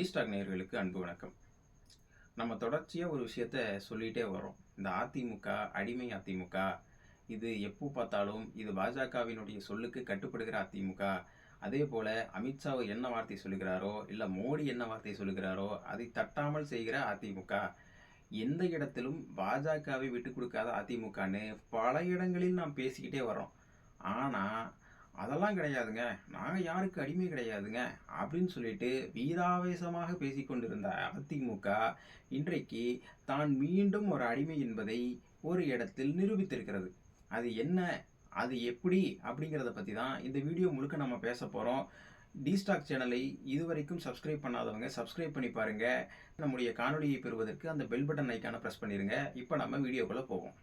டிஸ்டாக் நேர்களுக்கு அன்பு வணக்கம். நம்ம தொடர்ச்சியாக ஒரு விஷயத்த சொல்லிகிட்டே வரோம் இந்த அதிமுக அடிமை அதிமுக இது எப்போ பார்த்தாலும் இது பாஜகவினுடைய சொல்லுக்கு கட்டுப்படுகிற அதிமுக. அதே போல் அமித்ஷாவை என்ன வார்த்தை சொல்லுகிறாரோ இல்லை மோடி என்ன வார்த்தை சொல்லுகிறாரோ அதை தட்டாமல் செய்கிற அதிமுக. எந்த இடத்திலும் பாஜகவை விட்டு கொடுக்காத அதிமுகன்னு பல இடங்களில் நாம் பேசிக்கிட்டே வரோம் ஆனால் அதெல்லாம் கிடையாதுங்க. நாங்கள் யாருக்கு அடிமை கிடையாதுங்க. அப்படின்னு சொல்லிட்டு வீராவேசமாக பேசிக்கொண்டிருந்த அதிமுக இன்றைக்கு தான் மீண்டும் ஒரு அடிமை என்பதை ஒரு இடத்தில் நிரூபித்திருக்கிறது. அது என்ன? அது எப்படி? அப்படிங்கிறத பற்றி தான் இந்த வீடியோ முழுக்க நம்ம பேச போகிறோம் டிஸ்டாக் சேனலை இதுவரைக்கும் சப்ஸ்கிரைப் பண்ணாதவங்க சப்ஸ்கிரைப் பண்ணி பாருங்கள் நம்முடைய காணொலியை பெறுவதற்கு அந்த பெல் பட்டன் ஐக்கான ப்ரெஸ் பண்ணிடுங்க இப்போ நம்ம வீடியோக்குள்ளே போவோம்.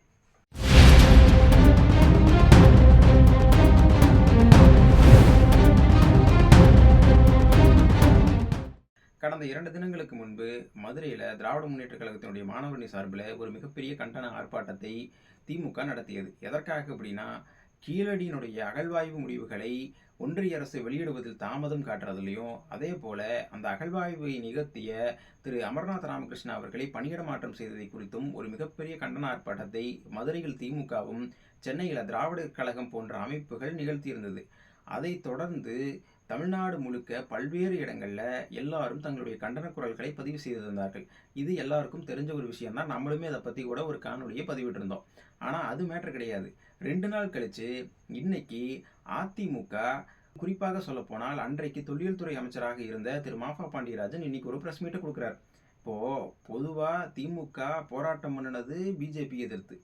கடந்த இரண்டு தினங்களுக்கு முன்பு மதுரையில் திராவிட முன்னேற்ற கழகத்தினுடைய மாணவரணி சார்பில் ஒரு மிகப்பெரிய கண்டன ஆர்ப்பாட்டத்தை திமுக நடத்தியது. எதற்காக அப்படின்னா கீழடியினுடைய அகழ்வாய்வு முடிவுகளை ஒன்றிய அரசு வெளியிடுவதில் தாமதம் காட்டுறதுலையும் அதே போல அந்த அகழ்வாய்வை நிகழ்த்திய திரு அமர்நாத் ராமகிருஷ்ணா அவர்களை பணியிட மாற்றம் செய்ததை குறித்தும் ஒரு மிகப்பெரிய கண்டன ஆர்ப்பாட்டத்தை மதுரையில் திமுகவும் சென்னையில் திராவிடர் கழகம் போன்ற அமைப்புகள் நிகழ்த்தியிருந்தது. அதைத் தொடர்ந்து தமிழ்நாடு முழுக்க பல்வேறு இடங்களில் எல்லாரும் தங்களுடைய கண்டன குரல்களை பதிவு செய்திருந்தார்கள். இது எல்லாருக்கும் தெரிஞ்ச ஒரு விஷயம் தான் நம்மளுமே அதை பற்றி கூட ஒரு காணொலியை பதிவிட்டிருந்தோம். ஆனால் அது மேட்ரு கிடையாது. ரெண்டு நாள் கழித்து இன்னைக்கு அதிமுக குறிப்பாக சொல்லப்போனால் அன்றைக்கு தொழில் துறை அமைச்சராக இருந்த திரு. மாஃபா பாண்டியராஜன் இன்னைக்கு ஒரு ப்ரெஸ் மீட்டை கொடுக்குறாரு. இப்போது பொதுவாக திமுக போராட்டம் பண்ணினது பிஜேபி எதிர்த்து.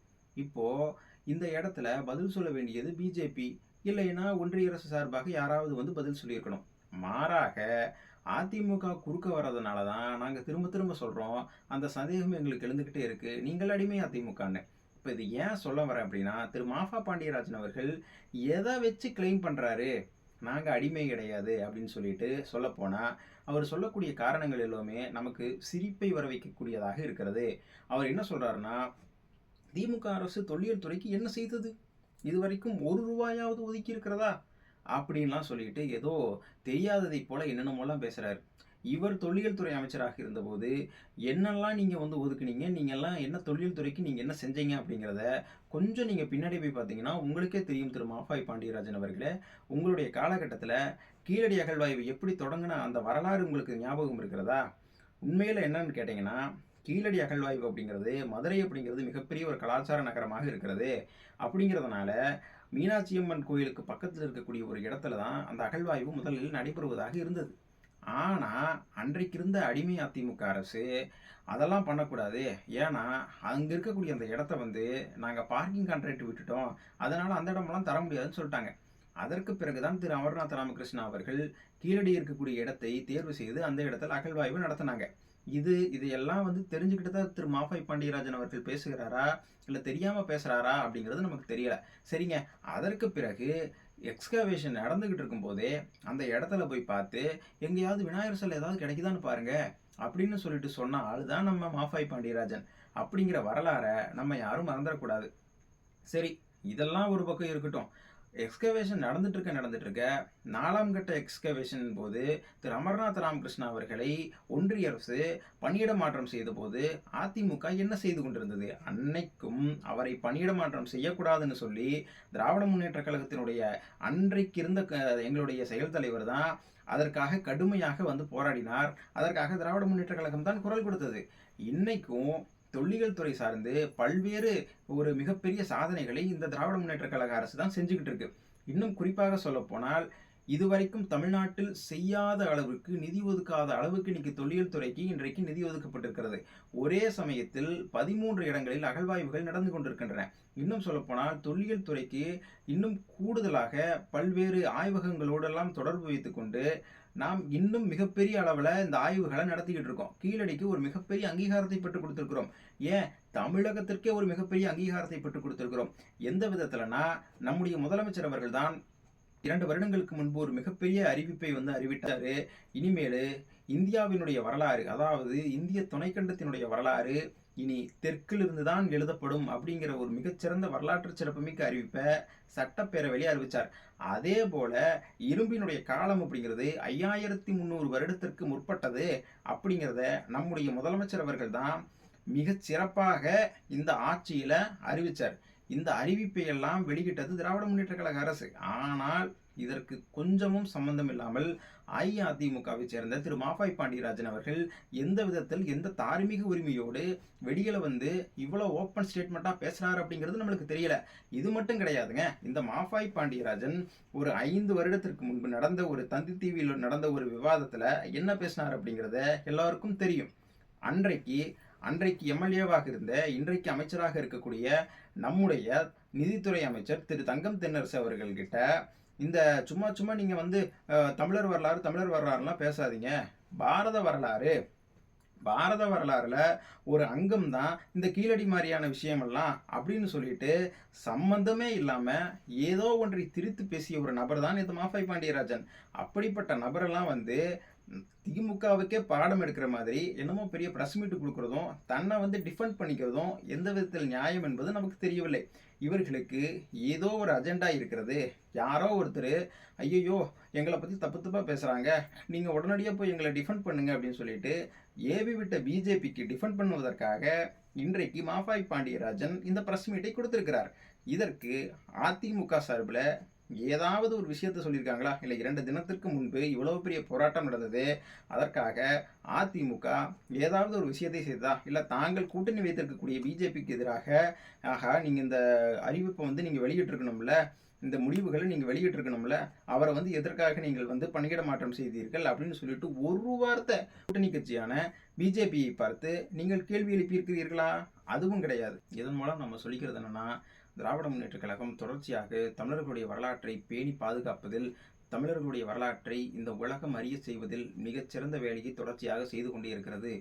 இப்போது இந்த இடத்துல பதில் சொல்ல வேண்டியது பிஜேபி இல்லைன்னா ஒன்றிய அரசு சார்பாக யாராவது வந்து பதில் சொல்லியிருக்கணும். மாறாக அதிமுக குறுக்க வர்றதுனால தான் நாங்கள் திரும்ப திரும்ப சொல்கிறோம் அந்த சந்தேகம் எங்களுக்கு எழுந்துக்கிட்டே இருக்குது நீங்கள் அடிமை அதிமுகன்னு. இப்போ இது ஏன் சொல்ல வரேன் அப்படின்னா திரு. மாஃபா பாண்டியராஜன் அவர்கள் எதை வச்சு கிளைம் பண்ணுறாரு நாங்கள் அடிமை கிடையாது அப்படின்னு சொல்லிட்டு சொல்லப்போனால் அவர் சொல்லக்கூடிய காரணங்கள் எல்லாமே நமக்கு சிரிப்பை வர வைக்கக்கூடியதாக இருக்கிறது. அவர் என்ன சொல்கிறாருன்னா திமுக அரசு தொல்லியல் துறைக்கு என்ன செய்தது? இது வரைக்கும் ஒரு ரூபாயாவது ஒதுக்கி இருக்கிறதா அப்படின்லாம் சொல்லிட்டு ஏதோ தெரியாததை போல என்னென்னமோலாம் பேசுகிறாரு இவர் தொழில் துறை அமைச்சராக இருந்தபோது என்னெல்லாம் நீங்கள் வந்து ஒதுக்குனீங்க? நீங்கள்லாம் என்ன தொழில் துறைக்கு நீங்கள் என்ன செஞ்சீங்க அப்படிங்கிறத கொஞ்சம் நீங்கள் பின்னாடி போய் பார்த்தீங்கன்னா உங்களுக்கே தெரியும் திரு மாஃபாய் பாண்டியராஜன் அவர்களே. உங்களுடைய காலகட்டத்தில் கீழடி அகழ்வாய்வு எப்படி தொடங்கின அந்த வரலாறு உங்களுக்கு ஞாபகம் இருக்கிறதா? உண்மையில் என்னன்னு கேட்டிங்கன்னா கீழடி அகழ்வாய்வு அப்படிங்கிறது மதுரை அப்படிங்கிறது மிகப்பெரிய ஒரு கலாச்சார நகரமாக இருக்கிறது. அப்படிங்கிறதுனால மீனாட்சி அம்மன் கோயிலுக்கு பக்கத்தில் இருக்கக்கூடிய ஒரு இடத்துல தான் அந்த அகழ்வாய்வு முதலில் நடைபெறுவதாக இருந்தது. ஆனால் அன்றைக்கு இருந்த அடிமை அதிமுக அரசு அதெல்லாம் பண்ணக்கூடாது. ஏன்னா அங்கே இருக்கக்கூடிய அந்த இடத்த வந்து நாங்கள் பார்க்கிங் கான்ட்ராக்ட் விட்டுட்டோம். அதனால் அந்த இடமெல்லாம் தர முடியாதுன்னு சொல்லிட்டாங்க. அதற்கு பிறகுதான் திரு அமர்நாத் ராமகிருஷ்ணா அவர்கள் கீழடி இருக்கக்கூடிய இடத்தை தேர்வு செய்து அந்த இடத்துல அகழ்வாய்வு நடத்தினாங்க. இது இதையெல்லாம் வந்து தெரிஞ்சுக்கிட்டு தான் திரு மாஃபாய் பாண்டியராஜன் அவர்கள் பேசுகிறாரா? இல்லை தெரியாமல் பேசுகிறாரா அப்படிங்கிறது நமக்கு தெரியல. சரிங்க. அதற்கு பிறகு எக்ஸ்கவேஷன் நடந்துக்கிட்டு இருக்கும்போதே அந்த இடத்துல போய் பார்த்து எங்கேயாவது விநாயகர் சிலை ஏதாவது கிடைக்குதான்னு பாருங்க அப்படின்னு சொல்லிட்டு சொன்ன ஆள் தான் நம்ம மாஃபாய் பாண்டியராஜன். அப்படிங்கிற வரலாறை நம்ம யாரும் மறந்துடக்கூடாது. சரி இதெல்லாம் ஒரு பக்கம் இருக்கட்டும். எக்ஸ்கவேஷன் நடந்துட்டு இருக்க நடந்துட்டு இருக்க நாலாம் கட்ட எக்ஸ்கவேஷன் போது திரு அமர்நாத் ராமகிருஷ்ணா அவர்களை ஒன்றிய அரசு பணியிட மாற்றம் செய்த போது அதிமுக என்ன செய்து கொண்டிருந்தது? அன்னைக்கும் அவரை பணியிட மாற்றம் செய்யக்கூடாதுன்னு சொல்லி திராவிட முன்னேற்ற கழகத்தினுடைய அன்றைக்கு இருந்த எங்களுடைய செயல் தலைவர் தான் அதற்காக கடுமையாக வந்து போராடினார். அதற்காக திராவிட முன்னேற்ற கழகம் தான் குரல் கொடுத்தது. இன்னைக்கும் தொல்லியல் துறை சார்ந்து பல்வேறு ஒரு மிகப்பெரிய சாதனைகளை இந்த திராவிட முன்னேற்ற கழக அரசு தான் செஞ்சுக்கிட்டு இருக்கு. இன்னும் குறிப்பாக சொல்லப்போனால் இதுவரைக்கும் தமிழ்நாட்டில் செய்யாத அளவுக்கு நிதி ஒதுக்காத அளவுக்கு இன்னைக்கு தொல்லியல் துறைக்கு இன்றைக்கு நிதி ஒதுக்கப்பட்டிருக்கிறது. ஒரே சமயத்தில் பதிமூன்று இடங்களில் அகழ்வாய்வுகள் நடந்து கொண்டிருக்கின்றன. இன்னும் சொல்லப்போனால் தொல்லியல் துறைக்கு இன்னும் கூடுதலாக பல்வேறு ஆய்வகங்களோடெல்லாம் தொடர்பு வைத்துக்கொண்டு நாம் இன்னும் மிகப்பெரிய அளவில் இந்த ஆய்வுகளை நடத்திக்கிட்டு இருக்கோம். கீழடிக்கு ஒரு மிகப்பெரிய அங்கீகாரத்தை பெற்றுக் கொடுத்துருக்கிறோம். ஏன்? தமிழகத்திற்கே ஒரு மிகப்பெரிய அங்கீகாரத்தை பெற்றுக் கொடுத்துருக்கிறோம். எந்த விதத்துலனா நம்முடைய முதலமைச்சர் அவர்கள் தான் இரண்டு வருடங்களுக்கு முன்பு ஒரு மிகப்பெரிய அறிவிப்பை வந்து அறிவித்தாரு. இனிமேல் இந்தியாவினுடைய வரலாறு அதாவது இந்திய துணைக்கண்டத்தினுடைய வரலாறு இனி தெற்கிலிருந்து தான் எழுதப்படும் அப்படிங்கிற ஒரு மிகச்சிறந்த வரலாற்று சிறப்புமிக்க அறிவிப்பை சட்டப்பேரவையிலே அறிவிச்சார் அதே போல இரும்பினுடைய காலம் அப்படிங்கிறது ஐயாயிரத்தி முந்நூறு வருடத்திற்கு முற்பட்டது அப்படிங்கிறத நம்முடைய முதலமைச்சர் அவர்கள் தான் மிகச் சிறப்பாக இந்த ஆட்சியில் அறிவிச்சார். இந்த அறிவிப்பை எல்லாம் வெளியிட்டது திராவிட முன்னேற்ற கழக அரசு. ஆனால் இதற்கு கொஞ்சமும் சம்பந்தம் இல்லாமல் அஇஅதிமுகவை சேர்ந்த திரு மாஃபாய் பாண்டியராஜன் அவர்கள் எந்த விதத்தில் எந்த தார்மீக உரிமையோடு வெடிகளை வந்து இவ்வளோ ஓப்பன் ஸ்டேட்மெண்ட்டாக பேசுகிறார் அப்படிங்கிறது நம்மளுக்கு தெரியல. இது மட்டும் கிடையாதுங்க. இந்த மாஃபாய் பாண்டியராஜன் ஒரு ஐந்து வருடத்திற்கு முன்பு நடந்த ஒரு தந்தி டிவியில் நடந்த ஒரு விவாதத்தில் என்ன பேசினார் அப்படிங்கிறத எல்லாருக்கும் தெரியும். அன்றைக்கு அன்றைக்கு எம்எல்ஏவாக இருந்த இன்றைக்கு அமைச்சராக இருக்கக்கூடிய நம்முடைய நிதித்துறை அமைச்சர் திரு தங்கம் தென்னரசு அவர்கள்கிட்ட இந்த சும்மா சும்மா நீங்கள் வந்து தமிழர் வரலாறு தமிழர் வரலாறுலாம் பேசாதீங்க. பாரத வரலாறு. பாரத வரலாறுல ஒரு அங்கம் தான் இந்த கீழடி மாதிரியான விஷயமெல்லாம் அப்படின்னு சொல்லிட்டு சம்பந்தமே இல்லாமல் ஏதோ ஒன்றை திரித்து பேசிய ஒரு நபர் தான் இந்த மாஃபை பாண்டியராஜன். அப்படிப்பட்ட நபரெல்லாம் வந்து திமுகவுக்கே பாடம் எடுக்கிற மாதிரி என்னமோ பெரிய பிரஸ் மீட்டு கொடுக்கறதும் தன்னை வந்து டிஃபெண்ட் பண்ணிக்கிறதும் எந்த விதத்தில் நியாயம் என்பது நமக்கு தெரியவில்லை. இவர்களுக்கு ஏதோ ஒரு அஜெண்டா இருக்கிறது. யாரோ ஒருத்தர் ஐயோ எங்களை பற்றி தப்பு தப்பாக பேசுகிறாங்க நீங்கள் உடனடியாக போய் எங்களை டிஃபெண்ட் பண்ணுங்க அப்படின்னு சொல்லிட்டு ஏவி விட்ட பிஜேபிக்கு டிஃபெண்ட் பண்ணுவதற்காக இன்றைக்கு மாஃபாய் பாண்டியராஜன் இந்த பிரஸ் மீட்டை கொடுத்திருக்கிறார். இதற்கு அதிமுக சார்பில் ஏதாவது ஒரு விஷயத்த சொல்லியிருக்காங்களா? இல்லை இரண்டு தினத்திற்கு முன்பு இவ்வளவு பெரிய போராட்டம் நடந்தது அதற்காக அதிமுக ஏதாவது ஒரு விஷயத்தை செய்ததா? இல்லை தாங்கள் கூட்டணி வைத்திருக்கக்கூடிய பிஜேபிக்கு எதிராக ஆகா நீங்கள் இந்த அறிவிப்பை வந்து நீங்கள் வெளியிட்டிருக்கணும்ல இந்த முடிவுகளை நீங்கள் வெளியிட்டிருக்கணும்ல அவரை வந்து எதற்காக நீங்கள் வந்து பணியிட மாற்றம் செய்தீர்கள் அப்படின்னு சொல்லிட்டு ஒரு வார்த்தை கூட்டணி கட்சியான பிஜேபியை பார்த்து நீங்கள் கேள்வி எழுப்பியிருக்கிறீர்களா? அதுவும் கிடையாது. இதன் மூலம் நம்ம சொல்லிக்கிறது என்னென்னா திராவிட முன்னேற்ற கழகம் தொடர்ச்சியாக தமிழர்களுடைய வரலாற்றை பேணி பாதுகாப்பதில் தமிழர்களுடைய வரலாற்றை இந்த உலகம் அறிய செய்வதில் மிகச்சிறந்த வேலையை தொடர்ச்சியாக செய்து கொண்டே இருக்கிறது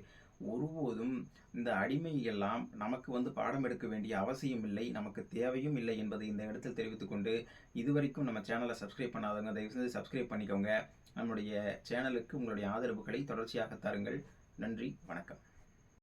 ஒருபோதும் இந்த அடிமை எல்லாம் நமக்கு வந்து பாடம் எடுக்க வேண்டிய அவசியம் இல்லை நமக்கு தேவையும் இல்லை என்பதை இந்த இடத்தில் தெரிவித்துக்கொண்டு இதுவரைக்கும் நம்ம சேனலை சப்ஸ்கிரைப் பண்ணாதவங்க தயவுசெய்து சப்ஸ்கிரைப் பண்ணிக்கோங்க. நம்முடைய சேனலுக்கு உங்களுடைய ஆதரவுகளை தொடர்ச்சியாக தருங்கள். நன்றி வணக்கம்.